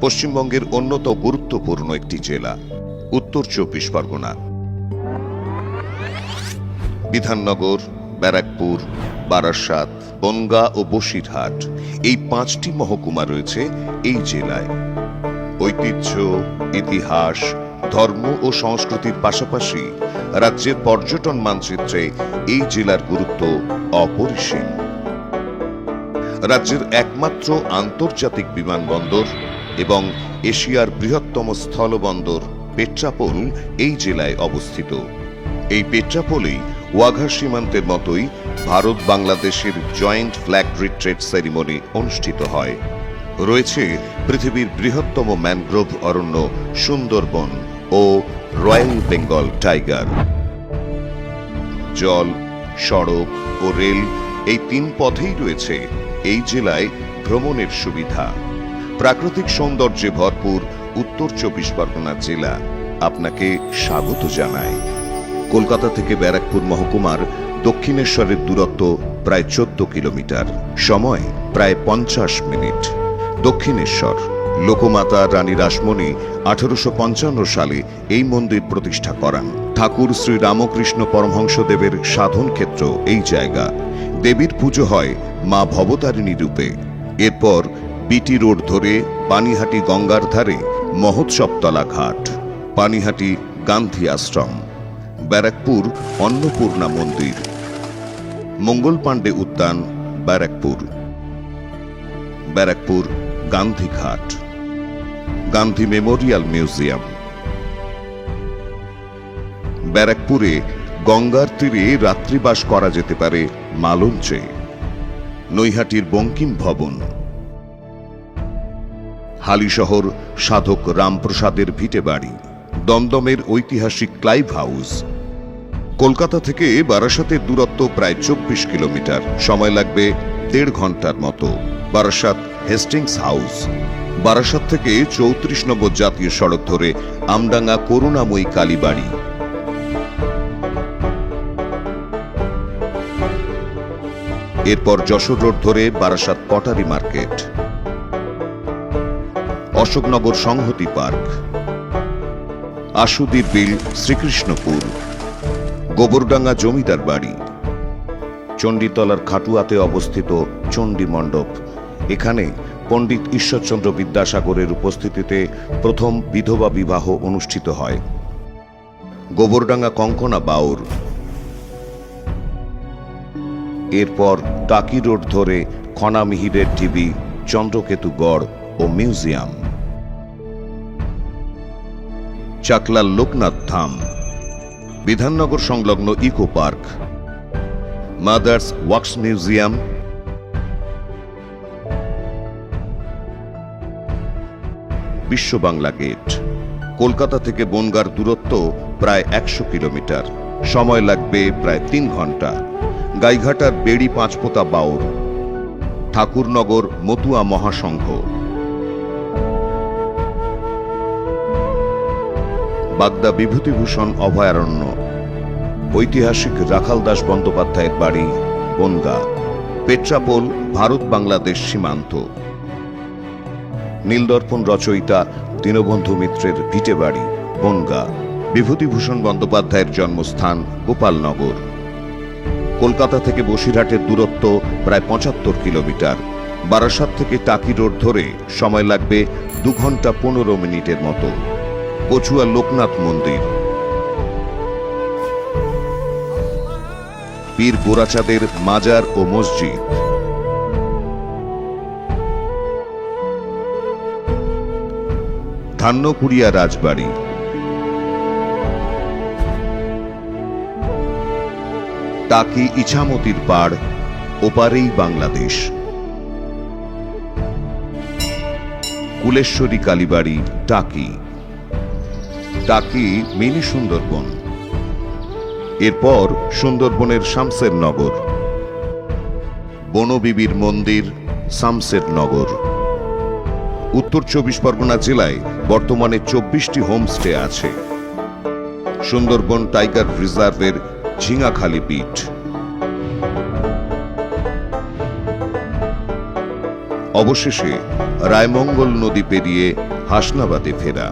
পশ্চিমবঙ্গের অন্যতম গুরুত্বপূর্ণ একটি জেলা, উত্তর চব্বিশ পরগনা। বিধাননগর, ব্যারাকপুর, বারাসাত, বনগা ও বসিরহাট এই পাঁচটি মহকুমা রয়েছে এই জেলায়। ঐতিহ্য, ইতিহাস, ধর্ম ও সংস্কৃতির পাশাপাশি রাজ্যের পর্যটন মানচিত্রে এই জেলার গুরুত্ব অপরিসীম। রাজ্যের একমাত্র আন্তর্জাতিক বিমানবন্দর এবং এশিয়ার বৃহত্তম স্থলবন্দর পেট্রাপোল এই জেলায় অবস্থিত। এই পেট্রাপোলেই ওয়াঘা সীমান্তের মতোই ভারত বাংলাদেশের জয়েন্ট ফ্ল্যাগ রিট্রেট সেরিমনি অনুষ্ঠিত হয়। রয়েছে পৃথিবীর বৃহত্তম ম্যানগ্রোভ অরণ্য সুন্দরবন ও রয়্যাল বেঙ্গল টাইগার। জল, সড়ক ও রেল এই তিন পথেই রয়েছে এই জেলায় ভ্রমণের সুবিধা। প্রাকৃতিক সৌন্দর্যে ভরপুর উত্তর চব্বিশ পরগনা জেলা আপনাকে স্বাগত জানায় কলকাতা থেকে ব্যারাকপুর মহকুমার দক্ষিণেশ্বরের দূরত্ব প্রায় চোদ্দ কিলোমিটার। সময় প্রায় পঞ্চাশ মিনিট। দক্ষিণেশ্বর, লোকমাতা রানী রাসমণি আঠারোশো পঞ্চান্ন সালে এই মন্দির প্রতিষ্ঠা করান। ঠাকুর শ্রী রামকৃষ্ণ পরমহংসদেবের সাধন ক্ষেত্র এই জায়গা। দেবীর পুজো হয় মা ভবতারিণী রূপে। এরপর বিটি রোড ধরে পানিহাটি গঙ্গার ধারে মহোৎসবতলা ঘাট, পানিহাটি গান্ধী আশ্রম, ব্যারাকপুর অন্নপূর্ণা মন্দির। মঙ্গল পাণ্ডে উদ্যান, ব্যারাকপুর। ব্যারাকপুর গান্ধী ঘাট। Gandhi memorial museum. ব্যারাকপুরে গঙ্গার তীরে রাত্রিবাস করা যেতে পারে মালঞ্চে। নৈহাটির বঙ্কিম ভবন। হালিশহর সাধক রামপ্রসাদের ভিটে বাড়ি, দমদমের ঐতিহাসিক ক্লাইভ হাউস। কলকাতা থেকে বারাসাতের দূরত্ব প্রায় চব্বিশ কিলোমিটার, সময় লাগবে দেড় ঘণ্টার মতো। Barasat Hastings house. বারাসাত থেকে চৌত্রিশ নম্বর জাতীয় সড়ক ধরে আমডাঙ্গা করুণাময়ী কালীবাড়ি। এরপর যশোর রোড ধরে Barasat pottery market. Ashoknagar Sanhati park. আশুদির বিল, শ্রীকৃষ্ণপুর। গোবরডাঙ্গা জমিদার বাড়ি। চণ্ডীতলার খাটুয়াতে অবস্থিত চণ্ডী মণ্ডপ। এখানে পণ্ডিত ঈশ্বরচন্দ্র বিদ্যাসাগরের উপস্থিতিতে প্রথম বিধবা বিবাহ অনুষ্ঠিত হয়। গোবরডাঙ্গা কঙ্কনা বাউর। এরপর টাকি রোড ধরে খনামিহিরের টিভি চন্দ্রকেতু গড় ও মিউজিয়াম। চাকলার লোকনাথ ধাম, বিধাননগর সংলগ্ন eco park, mother's wax museum Biswa Bangla gate, Kolkata থেকে বনগার দূরত্ব প্রায় একশো কিলোমিটার। সময় লাগবে প্রায় তিন ঘণ্টা। গাইঘাটার বেড়ি পাঁচপোতা বাউর, ঠাকুরনগর মতুয়া মহাসংঘ। বাগদা বিভূতিভূষণ অভয়ারণ্য। ঐতিহাসিক রাখাল দাস বন্দ্যোপাধ্যায়ের বাড়ি বনগা, পেট্রাপোল, ভারত বাংলাদেশ সীমান্ত। নীলদর্পণ রচয়িতা দীনবন্ধু মিত্রের ভিটে বাড়ি বনগা, বিভূতিভূষণ বন্দ্যোপাধ্যায়ের জন্মস্থান গোপালনগর। কলকাতা থেকে বসিরহাটের দূরত্ব প্রায় পঁচাত্তর কিলোমিটার। বারাসাত থেকে টাকি রোড ধরে সময় লাগবে দু ঘণ্টা পনেরো মিনিটের মতো। কচুয়া লোকনাথ মন্দির। পীর গোরাচাঁদের মাজার ও মসজিদ। ধান্যকুড়িয়া রাজবাড়ি। টাকি ইছামতির পাড়, ওপারেই বাংলাদেশ। কুলেশ্বরী কালীবাড়ি, টাকি। টাকি মিনি সুন্দরবন। এরপর সুন্দরবনের শামসের নগর। বনবিবির মন্দির, শামসের নগর। উত্তর চব্বিশ পরগনা জেলায় বর্তমানে চব্বিশটি হোমস্টে আছে। সুন্দরবন টাইগার রিজার্ভের ঝিঙাখালি বিট অবশেষে রায়মঙ্গল নদী পেরিয়ে হাসনাবাদে ফেরা।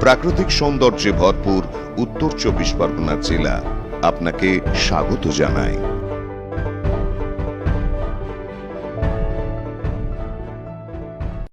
প্রাকৃতিক সৌন্দর্যে ভরপুর উত্তর চব্বিশ পরগনা জেলা আপনাকে স্বাগত জানায়।